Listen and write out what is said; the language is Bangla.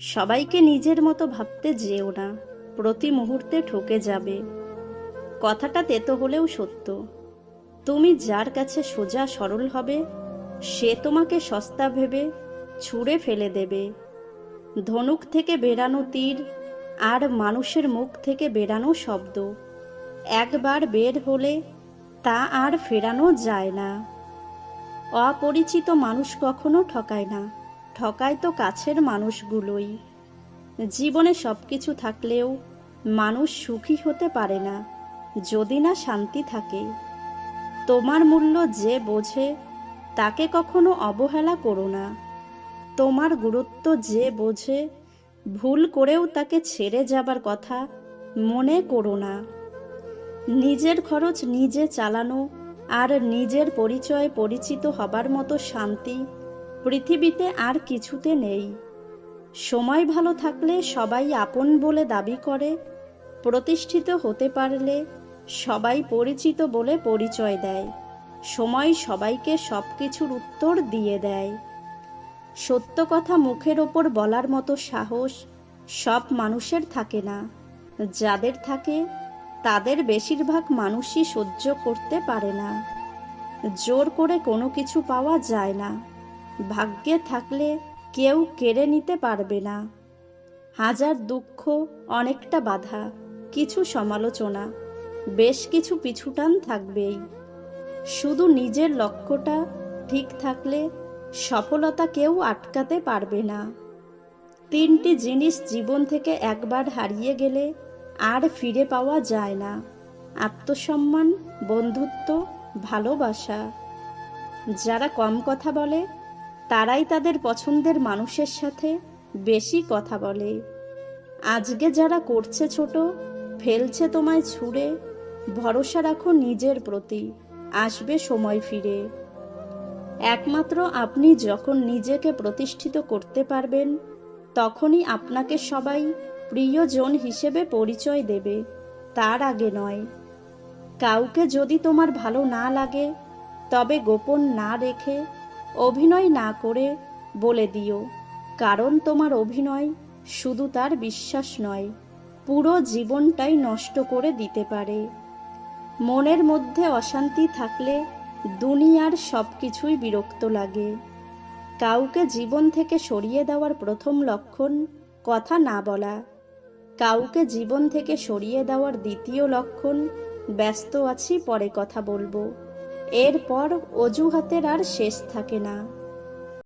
সবাইকে নিজের মতো ভাবতে যেও না, প্রতি মুহূর্তে ঠকে যাবে। কথাটা তেতো হলেও সত্য। তুমি যার কাছে সোজা সরল হবে, সে তোমাকে সস্তা ভেবে ছুঁড়ে ফেলে দেবে। ধনুক থেকে বেরানো তীর আর মানুষের মুখ থেকে বেরানো শব্দ, একবার বের হলে তা আর ফেরানো যায় না। অপরিচিত মানুষ কখনো ঠকায় না। ঠকায় তো কাছের মানুষগুলোই। জীবনে সব কিছু থাকলেও মানুষ সুখী হতে পারে না, যদি না শান্তি থাকে। তোমার মূল্য যে বোঝে, তাকে কখনো অবহেলা করো না। তোমার গুরুত্ব যে বোঝে, ভুল করেও তাকে ছেড়ে যাবার কথা মনে করো না। নিজের খরচ নিজে চালানো আর নিজের পরিচয় পরিচিত হবার মতো শান্তি পৃথিবীতে আর কিছুতে নেই। সময় ভালো থাকলে সবাই আপন বলে দাবি করে, প্রতিষ্ঠিত হতে পারলে সবাই পরিচিত বলে পরিচয় দেয়, সময় সবাইকে সব কিছুর উত্তর দিয়ে দেয়। সত্য কথা মুখের ওপর বলার মতো সাহস সব মানুষের থাকে না। যাদের থাকে, তাদের বেশিরভাগ মানুষই সহ্য করতে পারে না। জোর করে কোনো কিছু পাওয়া যায় না। ভাগ্যে থাকলে কেউ কেড়ে নিতে পারবে না। হাজার দুঃখ, অনেকটা বাধা, কিছু সমালোচনা, বেশ কিছু পিছুটান থাকবেই। শুধু নিজের লক্ষ্যটা ঠিক থাকলে সফলতা কেউ আটকাতে পারবে না। তিনটি জিনিস জীবন থেকে একবার হারিয়ে গেলে আর ফিরে পাওয়া যায় না। আত্মসম্মান, বন্ধুত্ব, ভালোবাসা। যারা কম কথা বলে তারাই তাদের পছন্দের মানুষের সাথে বেশি কথা বলে। আজকে যারা করছে ছোট, ফেলছে তোমায় ছুঁড়ে, ভরসা রাখো নিজের প্রতি, আসবে সময় ফিরে। একমাত্র আপনি যখন নিজেকে প্রতিষ্ঠিত করতে পারবেন, তখনই আপনাকে সবাই প্রিয়জন হিসেবে পরিচয় দেবে, তার আগে নয়। কাউকে যদি তোমার ভালো না লাগে, তবে গোপন না রেখে অভিনয় না করে বলে দিও। কারণ তোমার অভিনয় শুধু তার বিশ্বাস নয়, পুরো জীবনটাই নষ্ট করে দিতে পারে। মনের মধ্যে অশান্তি থাকলে দুনিয়ার সব কিছুই বিরক্ত লাগে। কাউকে জীবন থেকে সরিয়ে দেওয়ার প্রথম লক্ষণ কথা না বলা। কাউকে জীবন থেকে সরিয়ে দেওয়ার দ্বিতীয় লক্ষণ, ব্যস্ত আছি, পরে কথা বলব। এরপর অজুহাতের আর শেষ থাকে না।